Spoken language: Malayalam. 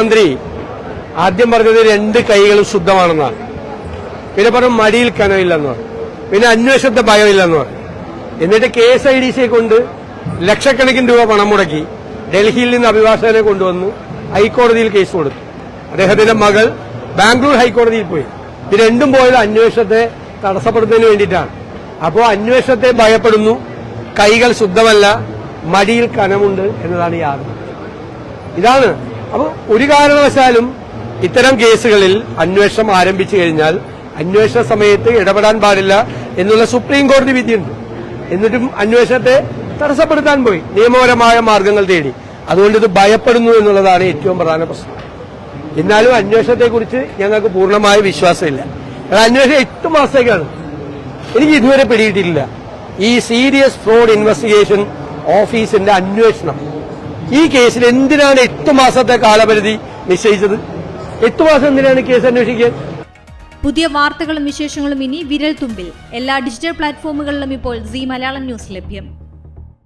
മന്ത്രി ആദ്യം പറഞ്ഞത് രണ്ട് കൈകൾ ശുദ്ധമാണെന്നാണ്. പിന്നെ പറഞ്ഞു മടിയിൽ കനമില്ലെന്ന് പറഞ്ഞു. പിന്നെ അന്വേഷണത്തെ ഭയമില്ലെന്ന് പറഞ്ഞു. എന്നിട്ട് കെ എസ് ഐ ഡി സിയെ കൊണ്ട് ലക്ഷക്കണക്കിന് രൂപ പണം മുടക്കി ഡൽഹിയിൽ നിന്ന് അഭിഭാഷകനെ കൊണ്ടുവന്നു. ഹൈക്കോടതിയിൽ കേസ് കൊടുത്തു. അദ്ദേഹത്തിന്റെ മകൾ ബാംഗ്ലൂർ ഹൈക്കോടതിയിൽ പോയി. ഇത് രണ്ടും പോയത് അന്വേഷണത്തെ തടസ്സപ്പെടുത്തുന്നതിന് വേണ്ടിയിട്ടാണ്. അപ്പോൾ അന്വേഷണത്തെ ഭയപ്പെടുന്നു. കൈകൾ ശുദ്ധമല്ല മടിയിൽ കനമുണ്ട് എന്നതാണ് യാതൊരു ഇതാണ് അപ്പോൾ ഒരു കാരണവശാലും ഇത്തരം കേസുകളിൽ അന്വേഷണം ആരംഭിച്ചു കഴിഞ്ഞാൽ അന്വേഷണ സമയത്ത് ഇടപെടാൻ പാടില്ല എന്നുള്ള സുപ്രീം കോടതി വിധിയുണ്ട്. എന്നിട്ടും അന്വേഷണത്തെ തടസ്സപ്പെടുത്താൻ പോയി. നിയമപരമായ മാർഗങ്ങൾ തേടി. അതുകൊണ്ട് ഇത് ഭയപ്പെടുന്നു എന്നുള്ളതാണ് ഏറ്റവും പ്രധാന പ്രശ്നം. എന്നാലും അന്വേഷണത്തെക്കുറിച്ച് ഞങ്ങൾക്ക് പൂർണമായ വിശ്വാസമില്ല. അന്വേഷണം എട്ട് മാസത്തേക്കാണ്. എനിക്ക് ഇതുവരെ പിടിയിട്ടില്ല. ഈ സീരിയസ് ഫ്രോഡ് ഇൻവെസ്റ്റിഗേഷൻ ഓഫീസിന്റെ അന്വേഷണം ഈ കേസിൽ എന്തിനാണ് എട്ട് മാസത്തെ കാലപരിധി നിശ്ചയിച്ചത്? എട്ട് മാസം എന്തിനാണ് കേസ് അന്വേഷിക്കാൻ പുതിയ വാർത്തകളും വിശേഷങ്ങളും ഇനി വിരൽ തുമ്പിൽ. എല്ലാ ഡിജിറ്റൽ പ്ലാറ്റ്ഫോമുകളിലും ഇപ്പോൾ സി മലയാളം ന്യൂസ് ലഭ്യം.